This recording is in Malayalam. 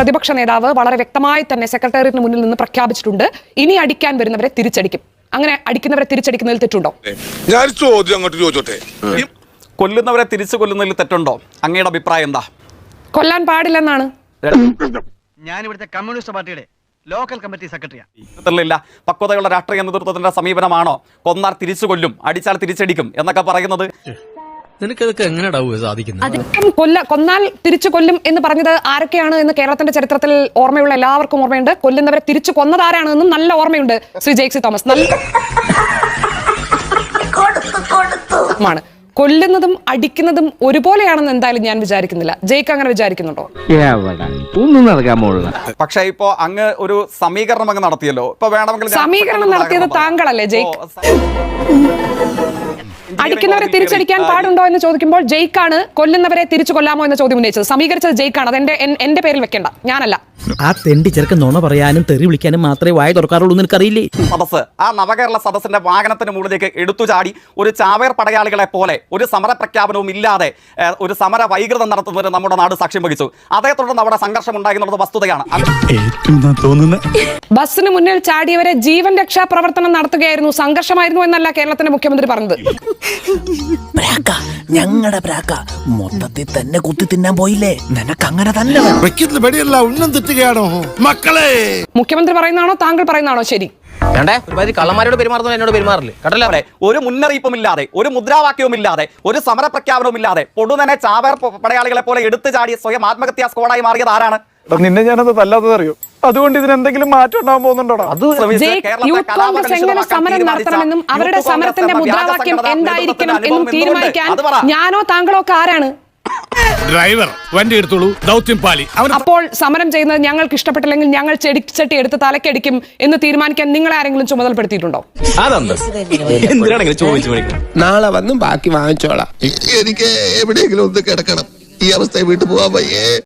പ്രതിപക്ഷ നേതാവ് വളരെ വ്യക്തമായി തന്നെ സെക്രട്ടേറിയറ്റിന് മുന്നിൽ നിന്ന് പ്രഖ്യാപിച്ചിട്ടുണ്ട്. ഇനി അടിക്കാൻ വരുന്നവരെ തിരിച്ചടിക്കും. അങ്ങനെ അടിക്കുന്നവരെ തിരിച്ചടിക്കുന്നതിൽ തെറ്റുണ്ടോ? ഞാൻ ചോദ്യം അങ്ങോട്ട് ചോദിച്ചോട്ടെ? കൊല്ലുന്നവരെ തിരിച്ചു കൊല്ലുന്നതിൽ തെറ്റുണ്ടോ? അങ്ങയുടെ അഭിപ്രായം എന്താ? കൊല്ലാൻ പാടില്ലെന്നാണ്. ഞാൻ ഇവിടുത്തെ കമ്മ്യൂണിസ്റ്റ് പാർട്ടിയുടെ ലോക്കൽ കമ്മിറ്റി സെക്രട്ടറിയാണ് പക്വതയുള്ള രാഷ്ട്രീയ നേതൃത്വത്തിന്റെ സമീപനമാണോ? കൊന്നാൽ തിരിച്ചു കൊല്ലും അടിച്ചാൽ തിരിച്ചടിക്കും എന്നൊക്കെ പറയുന്നത്. നിനക്കതൊക്കെ എങ്ങനെടാ സാധിക്കുന്നത്? കൊല്ല കൊന്നാൽ തിരിച്ചു കൊല്ലും എന്ന് പറഞ്ഞത് ആരൊക്കെയാണ് എന്ന് കേരളത്തിന്റെ ചരിത്രത്തിൽ ഓർമ്മയുള്ള എല്ലാവർക്കും ഓർമ്മയുണ്ട്. കൊല്ലുന്നവരെ തിരിച്ചു കൊന്നത് ആരാണെന്നും നല്ല ഓർമ്മയുണ്ട് ശ്രീ ജെയ്സി തോമസ്. നല്ല മാണ് കൊല്ലുന്നതും അടിക്കുന്നതും ഒരുപോലെയാണെന്ന് എന്തായാലും ഞാൻ വിചാരിക്കുന്നില്ല. ജയ്ക്ക് അങ്ങനെ വിചാരിക്കുന്നുണ്ടോ? പക്ഷേ ഇപ്പോ അങ്ങ് ഒരു സമീകരണം അങ്ങ് നടത്തിയല്ലോ. ഇപ്പൊ വേണമെങ്കിൽ സമീകരണം നടത്തിയത് താങ്കളല്ലേ, ജയ്ക്ക്? അടിക്കുന്നവരെ തിരിച്ചടിക്കാൻ പാടുണ്ടോ എന്ന് ചോദിക്കുമ്പോൾ ജയ്ക്കാണ് കൊല്ലുന്നവരെ തിരിച്ചു കൊല്ലാമോ എന്ന ചോദ്യം ഉന്നയിച്ചത്. സമീകരിച്ചത് ജയ്ക്കാണ്. അതെന്റെ എന്റെ പേരിൽ വെക്കേണ്ട. ഞാനല്ല. ആ തെണ്ടി ചെറുക്കൻ നുണ പറയാനും തെറി വിളിക്കാനും മാത്രമേ വായ തുറക്കാറുള്ളൂ എന്ന് എനിക്കറിയില്ലേ? സദസ് ആ നവകേരള സദസ്സിന്റെ വാഹനത്തിന് മുകളിലേക്ക് എടുത്തു ചാടി ഒരു ചാവേർ പടയാളികളെ പോലെ ഒരു സമര പ്രഖ്യാപനവും ഇല്ലാതെ ഒരു സമര വൈകൃതം നടത്തുന്നവർ നമ്മുടെ നാട് സാക്ഷ്യം വഹിച്ചു. അതേ തുടർന്ന് അവിടെ സംഘർഷം ഉണ്ടായി എന്നുള്ളത് വസ്തുതയാണ് ബസ്സിന് മുന്നിൽ ചാടിയവരെ ജീവൻ രക്ഷാ പ്രവർത്തനം നടത്തുകയായിരുന്നു. സംഘർഷമായിരുന്നു എന്നല്ല കേരളത്തിന്റെ മുഖ്യമന്ത്രി പറഞ്ഞത്. ഞങ്ങളുടെ പ്രാക്ക. മൊത്തത്തിൽ തന്നെ കുത്തി തിന്നാൻ പോയില്ലേ? നിനക്ക് അങ്ങനെ തന്നെ വെക്കത്തിൽ വെക്കുന്ന വെടിയല്ല ഉന്നം തെറ്റുകയാണോ? മക്കളെ! മുഖ്യമന്ത്രി പറയുന്നാണോ താങ്കൾ പറയുന്നാണോ ശരി. വേണ്ടേ? ഒരുമാതിരി കള്ളന്മാരോട് പെരുമാറുന്നു എന്നോട് പെരുമാറില്ലേ? കടല അവിടെ ഒരു മുന്നറിയിപ്പും ഇല്ലാതെ ഒരു മുദ്രാവാക്യവും ഇല്ലാതെ ഒരു സമര പ്രഖ്യാപനവും ഇല്ലാതെ പൊടുന്നനെ ചാവേർ പടയാളികളെ പോലെ എടുത്തു ചാടി സ്വയം ആത്മഹത്യാ സ്കോഡായി മാറിയത് ആരാണ്? നിന്നെ ഞാനത് തല്ലാത്തത് അറിയോ അതുകൊണ്ട് ഇതിനെന്തെങ്കിലും മാറ്റം ഉണ്ടാകാൻ പോകുന്നുണ്ടോ അത് യൂത്ത് കോൺഗ്രസ് എങ്ങനെ സമരം നടത്തണമെന്നും അവരുടെ സമരത്തിന്റെ മുദ്രാവാക്യം എന്തായിരിക്കണം എന്നും തീരുമാനിക്കാൻ? ഞാനോ താങ്കളോ ഒക്കെ ആരാണ്? ഡ്രൈവർ വണ്ടി എടുത്തോളൂ ദൗത്യം പാലി അപ്പോൾ സമരം ചെയ്യുന്നത് ഞങ്ങൾക്ക് ഇഷ്ടപ്പെട്ടില്ലെങ്കിൽ ഞങ്ങൾ ചെടിച്ചട്ടി എടുത്ത് തലക്കടിക്കും എന്ന് തീരുമാനിക്കാൻ നിങ്ങൾ ആരെങ്കിലും ചുമതലപ്പെടുത്തിയിട്ടുണ്ടോ? നാളെ വന്നും ബാക്കി വാങ്ങിച്ചോളാം. എനിക്ക് എവിടെയെങ്കിലും ഒന്ന് കിടക്കണം. ഈ അവസ്ഥ വീട്ടിൽ പോവാൻ വയ്യേ.